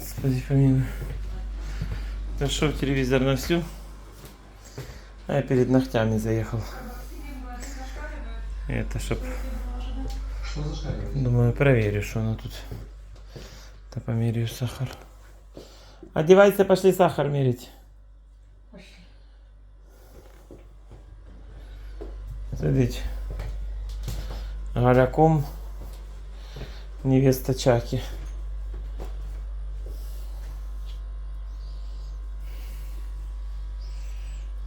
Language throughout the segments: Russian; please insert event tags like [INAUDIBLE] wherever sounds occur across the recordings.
Господи помилуй. Нашел телевизор на всю. А я перед ногтями заехал. Это чтоб... Думаю, проверю, что оно тут. Да померяю сахар. Одевайся, пошли сахар мерить. Смотрите. Галяком невеста Чаки.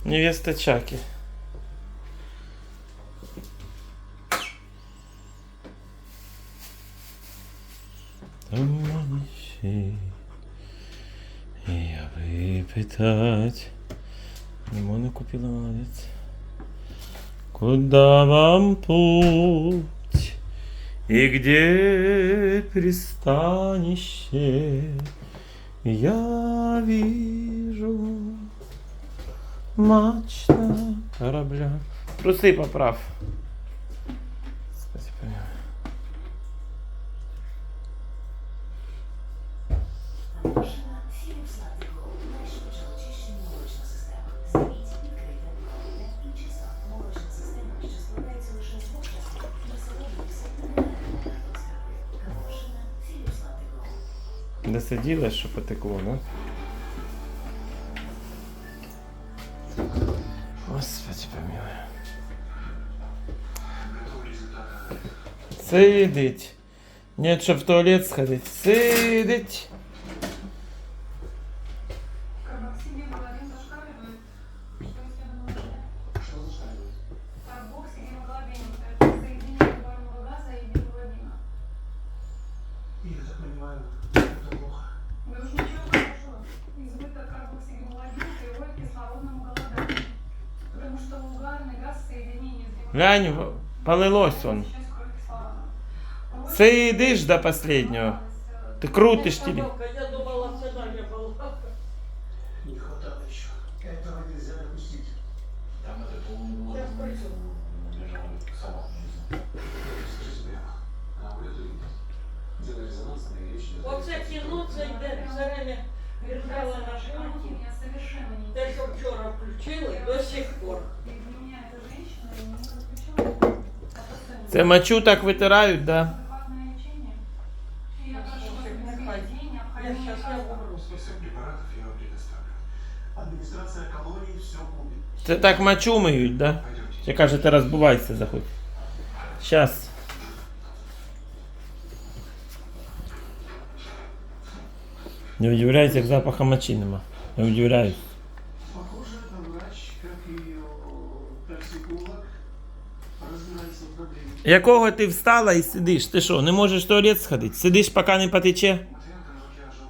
Невеста Чаки. Туманищи, я выпитать. Лимоны купила, молодец. Куда вам путь? И где пристанище? Я вижу Мачта корабля. Труси поправ. Спасибо. Де сиділи, що потекло, да? Что угарный газ в соединении с гемоглобином Глянь, полилось он. Часть крови кислорода. Вот Сидиш до последнего. Ты крутишь теле. Я думала, цена не была. Не хватало еще. Этого нельзя допустить. Там это, по-моему, Я спросил. лежал салат. Скажите прямо, а вы это видите? Дело резонансное, и речь идет о Оце резонансном тянуться йде все время держала на пульті. Меня совершенно не Те, що вчора включили, до сих пор. И для меня эта женщина не заключила. Це мочу так витирають, да? Я необходимые сейчас я лекарства. умру. Список препаратов я вам предоставлю. Администрация колонии все купит. Це так мочу миють, да? Пойдемте. Чи кажете, розбувайся, заходь. Щас. Не удивляйся, як запаха мочі нема. Не удивляюсь. Похоже, это врач, как и э, токсиколог, разбирается в проблеме. Якого ти встала і сидиш? Ти що, не можеш в туалет сходити? Сидиш, поки не потече?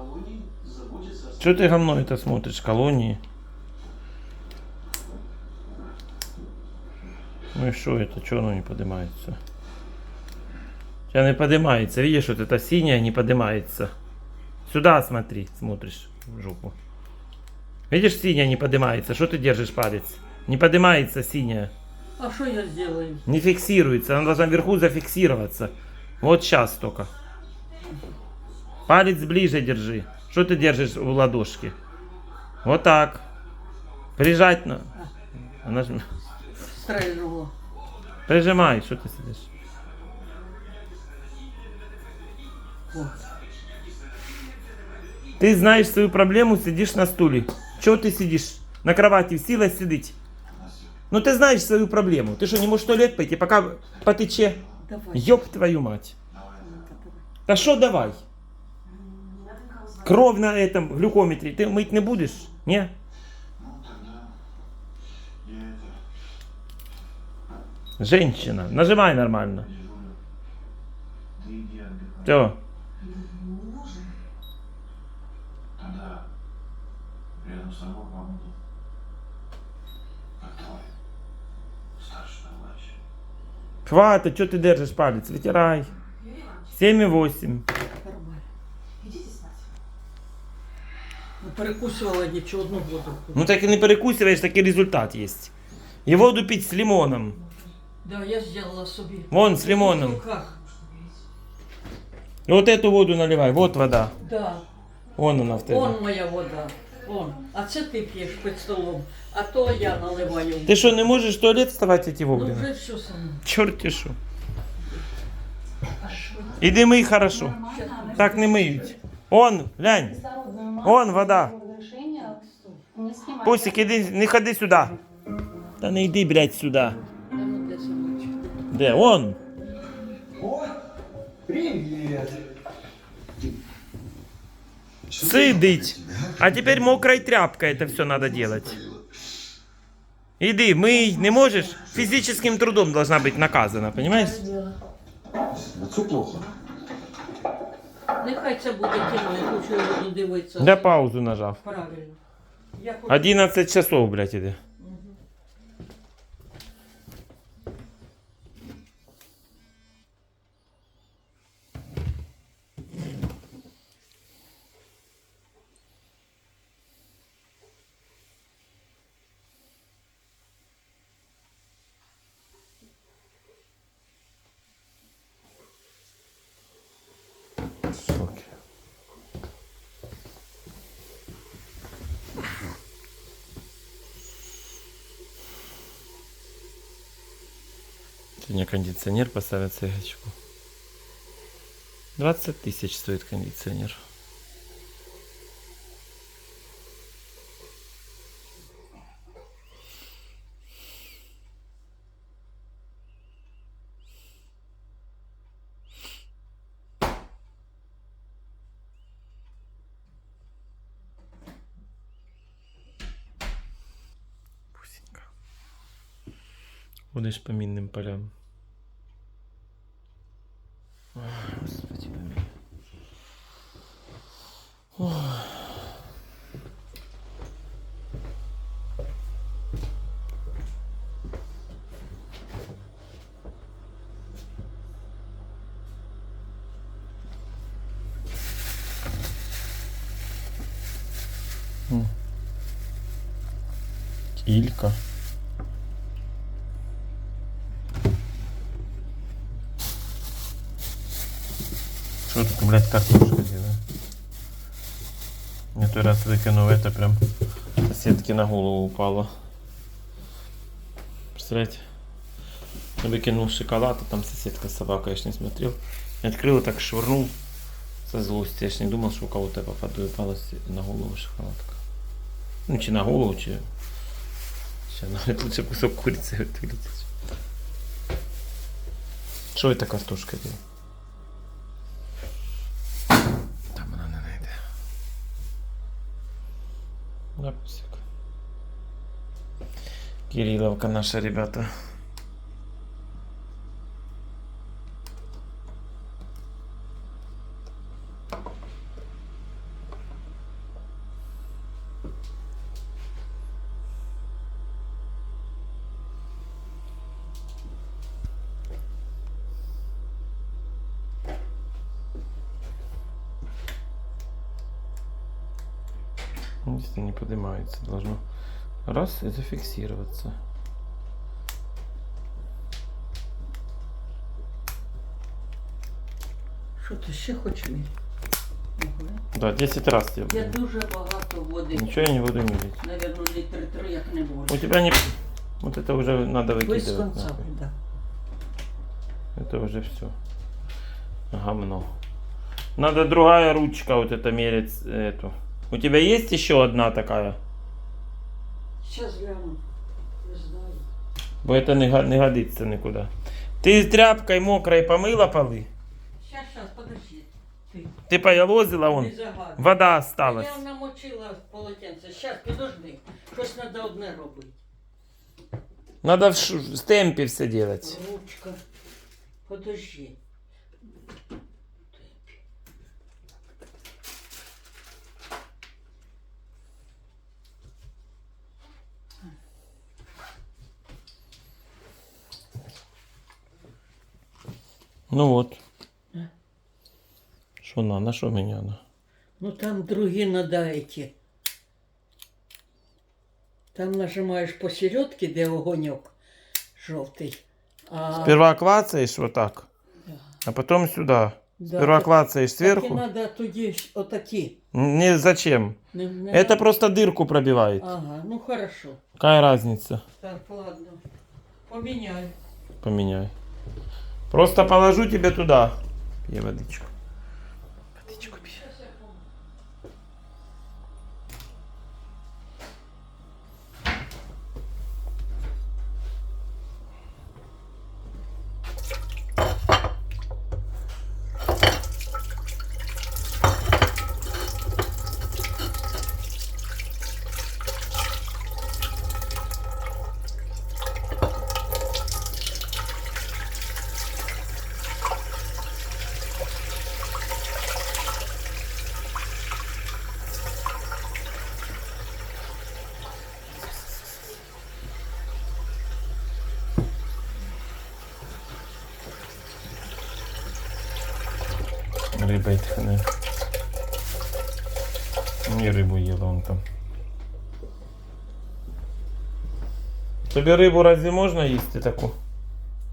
колонии заботится о Чого ти гамно это смотриш? Колонії? Ну и что это? Чего оно не поднимается? Сейчас не поднимается. Видишь, вот это синее не поднимается. Сюда смотри, смотришь в жопу. Видишь, синяя не поднимается. Что ты держишь палец? Не поднимается синяя. А що я сделаю? Не фиксируется. Она должна вверху зафиксироваться. Вот сейчас только. Палец ближе держи. Что ты держишь у ладошки? Вот так. Прижать на. Она ж- Стрельнула. Прижимай, что ты сидишь? О, Ты знаешь свою проблему, сидишь на стуле. Чего ты сидишь? На кровати силой сидеть. Ну ты знаешь свою проблему. Ты что, не можешь в туалет пойти, пока потече? давай. Ёб твою мать. Да что давай? Кровь на этом глюкометре ты мыть не будешь? Не? Женщина, нажимай нормально. Все. Хватит, что ты держишь палец? Вытирай. Юрий Иванович, 7,8. Ну, перекусувала нічого одну воду. Ну так и не перекусываешь, такий результат есть. И воду пить с лимоном. Да, я зробила собі. Вон, з лимоном. В руках. И вот эту воду наливай, вот вода. Да. Вон она в тебе. Он моя вода. Он. А це ти п'єш під столом. А то я наливаю. Ты что, не можешь в туалет вставать эти Ну вовремя? вже все саме. Чорті що. Іди мий хорошо. Так не миють. Он, глянь. Вон вода. Пусик, іди, не ходи сюди. Та не йди, блядь, синочок? Де? Он. О, привет! Сидить. А теперь мокрой тряпкой это все надо делать. Иди, мый, не можешь? Физическим трудом должна быть наказана, понимаешь? Лицу плохо. Нехай це буде кіно, я хочу його додивитися. Я паузу нажав. Правильно. Я хочу... 11 часов, блядь, іде. Соки. Сегодня кондиционер поставят цегочку. 20 тысяч стоит кондиционер. Будешь по минным полям. Ой, Господи, помилуй. Ой. М. тут, блядь, картошка делает? Я той раз выкинул это прям соседке на голову упало. Представляете? Выкинул шоколад, а там соседка собака, я ж не смотрел. Открыл и так швырнул со злости. Я ж не думал, что у кого-то попаду и упала на голову шоколадка. Ну, чи на голову, чи... Ще навіть [LAUGHS] лучше кусок курицы вылететь. Что это картошка делает? Кириловка наша, ребята. Если не поднимается, должно раз и зафиксироваться. Що ти ще хочеш? Ага. Да, 10 раз я Я буду. дуже багато води. Ничего я не буду мерить. Наверно, літр три, як не У тебя не... Вот это уже надо Без выкидывать. конца нахуй. вода. Это уже все. Гамно. Надо другая ручка вот это мерить э, эту. У тебя есть еще одна такая? Зараз гляну. Не знаю. Бо это не, не годится никуда. Ты тряпкой мокрой помыла полы? Щас, щас, подожди. Ти. Ты поялозила Не он? загадуй. Вода осталась. Я намочила полотенце. Щас, підожди. Щось треба одне робити. Надо в, ш- в темпе все делать. Ручка. Подожди. Ну от. Що на, на що мені на? Ну там другі надо эти. Там нажимаєш посередке, де огоньок жовтий. А, Сперва клацаешь вот так, а потом сюда. да, Сперва так- клацаешь так і сверху. надо тоді ж отакі. Не зачем. Не, не Это надо? просто дырку пробивает. Ага, ну хорошо. Какая разница? Так, ладно. Поміняй. Поменяй. Просто положу тебе туда. Водичку. Водичку Рыба тхне. Не рыбу ела он там. Тобі рибу разве можна їсти таку?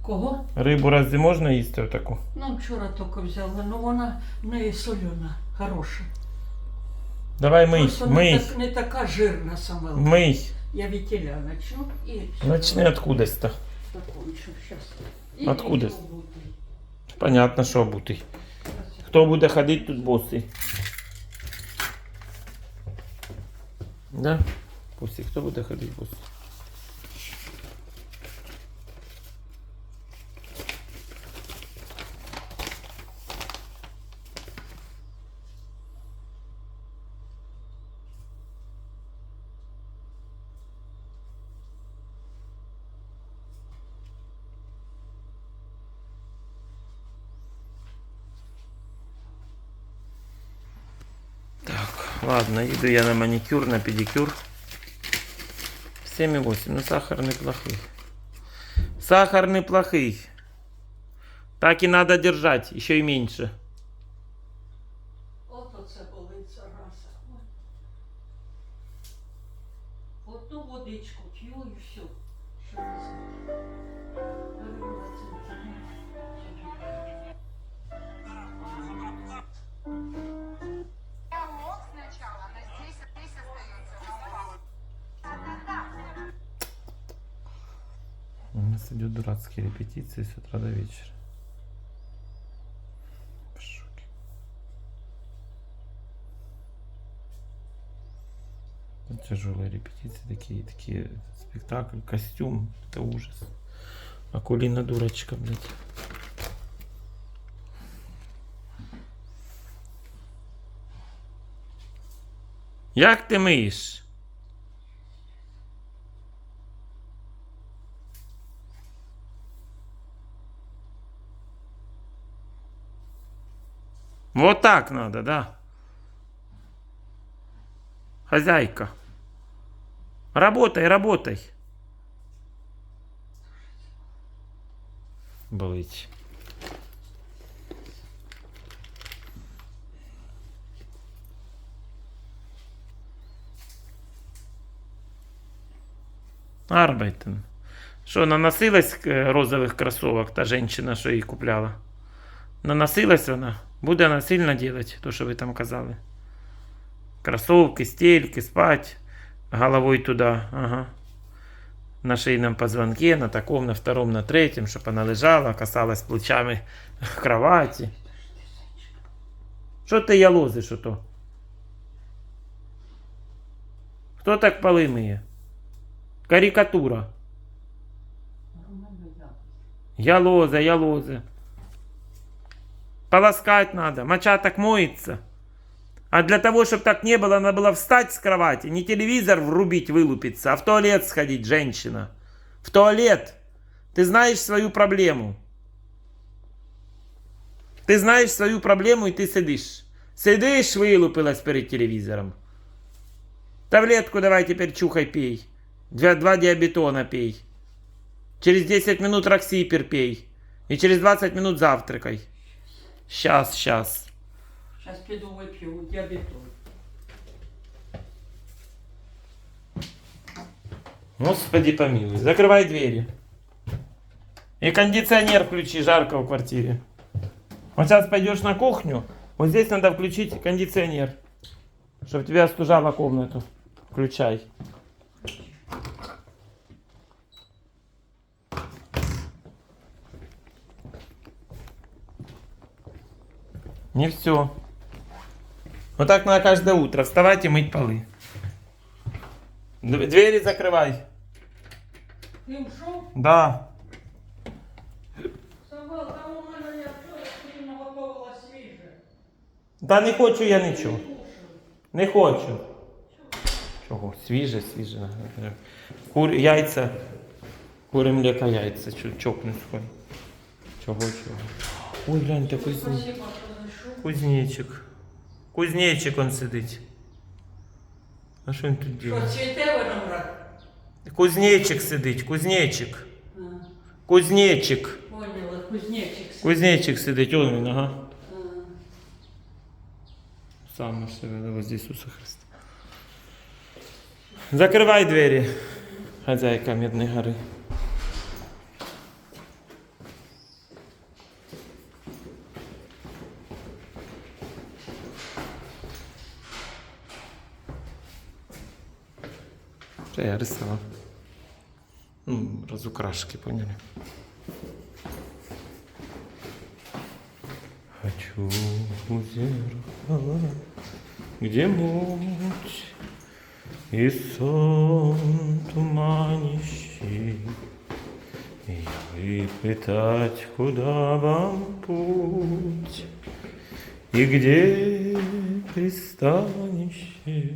Кого? Рибу разве можна їсти отаку? Ну, вчора тільки взяла, ну вона в неї солена, хороша. Давай мий, Просто не, мий, так, не така жирна сама. мий. Я вітіля начну і Начни откудись-то. закончу. Щас. Откуда? І буду. Понятно, що бутий. Хто буде ходити тут босий? Да? Пусі, хто буде ходити босий? Ладно, иду я на маникюр, на педикюр. 7,8. Ну, сахар неплохой. Сахар неплохой. Так и надо держать, еще и меньше. Нас идет дурацкие репетиции с утра до вечера. В шоке. Это Тяжелые репетиции такие, такие спектакль, костюм, это ужас. Акулина дурочка, блядь. Як ти миєш? Вот так надо, да? Хозяйка. Работай, работай. Болить. Арбайтен. Що, наносилась е, розових кросовок та жінка, що її купляла? Наносилась вона? Буде насильно делать, то, що ви там казали. Кроссовки, стельки, спать головой туда. Ага. На шейном позвонке, на таком, на втором, на третьем, чтобы она лежала, касалась плечами [LAUGHS] кровати. Що ти ялози, що то? Хто так поли миє? Карикатура. Я. Ялоза. Полоскать надо. Моча так моется. А для того, чтобы так не было, надо было встать с кровати, не телевизор врубить, вылупиться, а в туалет сходить, женщина. В туалет. Ты знаешь свою проблему. Ты знаешь свою проблему, и ты сидишь. Сидишь, вылупилась перед телевизором. Таблетку давай теперь чухай, пей. Два, два диабетона пей. Через 10 минут роксипер пей. И через 20 минут завтракай. Сейчас, сейчас. Зараз піду вип'ю діабету. Господи помилуй. Закрывай двери. И кондиционер включи, жарко в квартире. Вот сейчас пойдешь на кухню. Вот здесь надо включить кондиционер. Чтобы тебя остужала комнату. Включай. Не все. Вот так надо каждое утро вставать и мыть полы. Д- Двери закрывай. Ти ушов? Да. Савал, там у мене я вчора собі наготовила свіже. Та не хочу я нічого. Не хочу. Чого? Свіже, свіже. Кур, яйця. Кури млека яйця. Чо, чокнусь хоч. Чого, чого. Ой, гляньте, кузнечик. Спасибо, що зайшов. Кузнечик. Кузнечик он сидить. А що він тут Що, робить? цвіте виноград? Кузнечик сидить, кузнечик. А, Кузнечик. Поняла, кузнечик. Кузнечик сидить, он він, ага. А, Сам себе возле Ісуса Христа. Закривай двері, хазяйка Медної гори. Це я рисував. Ну, разукрашки, поняли? Хочу у зеркало, где муть и сон туманящий. И выпытать, куда вам путь, и где пристанище.